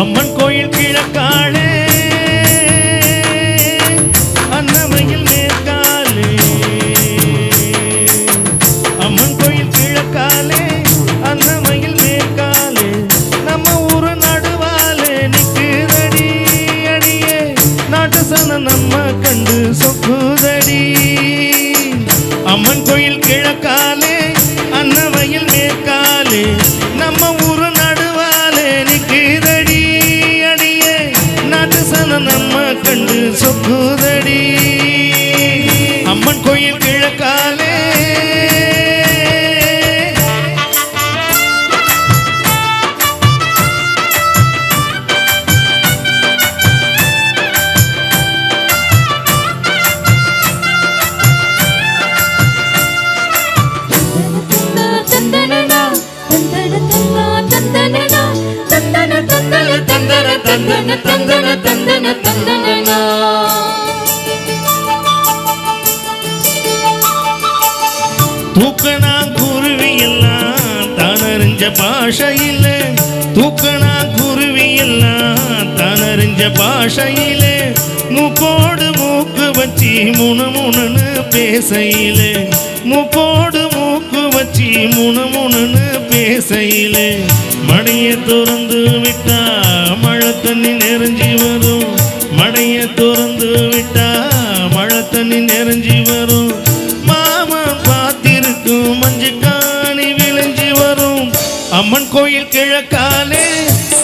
அம்மன் கோயில் கிழக்க சொக்குதடி. அம்மன் கோயில் கிழக்காலே தந்தன தந்தன தந்தன தந்தனா தூக்கணா குருவி எல்லாம் தானறிஞ்ச பாஷையில தூக்கணா குருவி எல்லாம் தானறிஞ்ச பாஷையில மூக்கோடு மூக்கு வச்சி முணு முணுன்னு பேசையில. மூக்கோடு மூக்கு வச்சி முணு முணுன்னு பேசையில. மடையை திறந்து விட்டா மழை தண்ணி நெறிஞ்சி வரும். மடையை திறந்து விட்டா மழை தண்ணி நெறிஞ்சி வரும். மாமா பார்த்திருக்கும் மஞ்சு காணி விளைஞ்சி வரும். அம்மன் கோயில் கிழக்காலே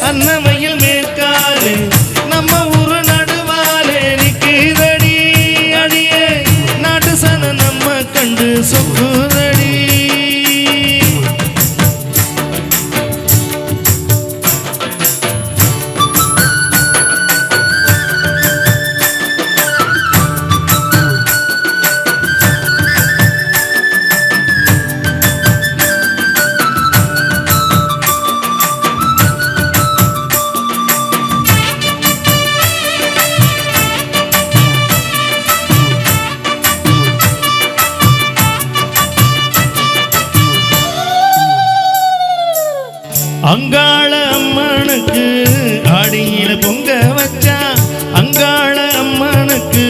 அன்னமையில் மேற்காலே நம்ம அங்காள அம்மனுக்கு அடியில பொங்க வச்சா அங்காள அம்மனுக்கு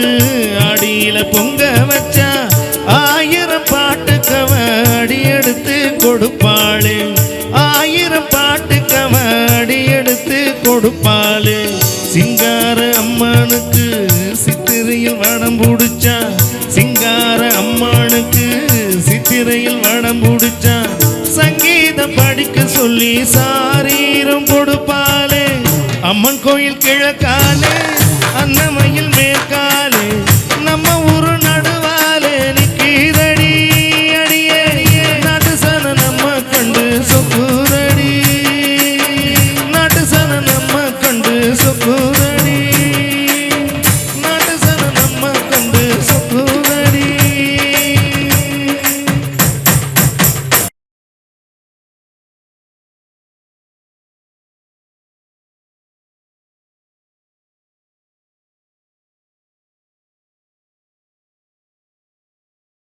அடியில பொங்க வச்சா ஆயிரம் பாட்டுக்கவ அடி எடுத்து கொடுப்பாளே. ஆயிரம் பாட்டுக்கவ அடி எடுத்து கொடுப்பாளே. சிங்கார அம்மனுக்கு சித்திரையில் வடம் பிடிச்சா சிங்கார அம்மனுக்கு சித்திரையில் வடம் பிடிச்சா சங்கீதம் படிக்க சொல்லி சாரீரம் கொடுப்பாலே அம்மன் கோயில் கிழக்காலே அன்னமையில் மேற்காலே நம்ம ஊரு நடுவாலே நிற்கிறடி அடியே. நடுசன நம்ம கண்டு சொக்குரடி நடுசன நம்ம கண்டு சொக்குரடி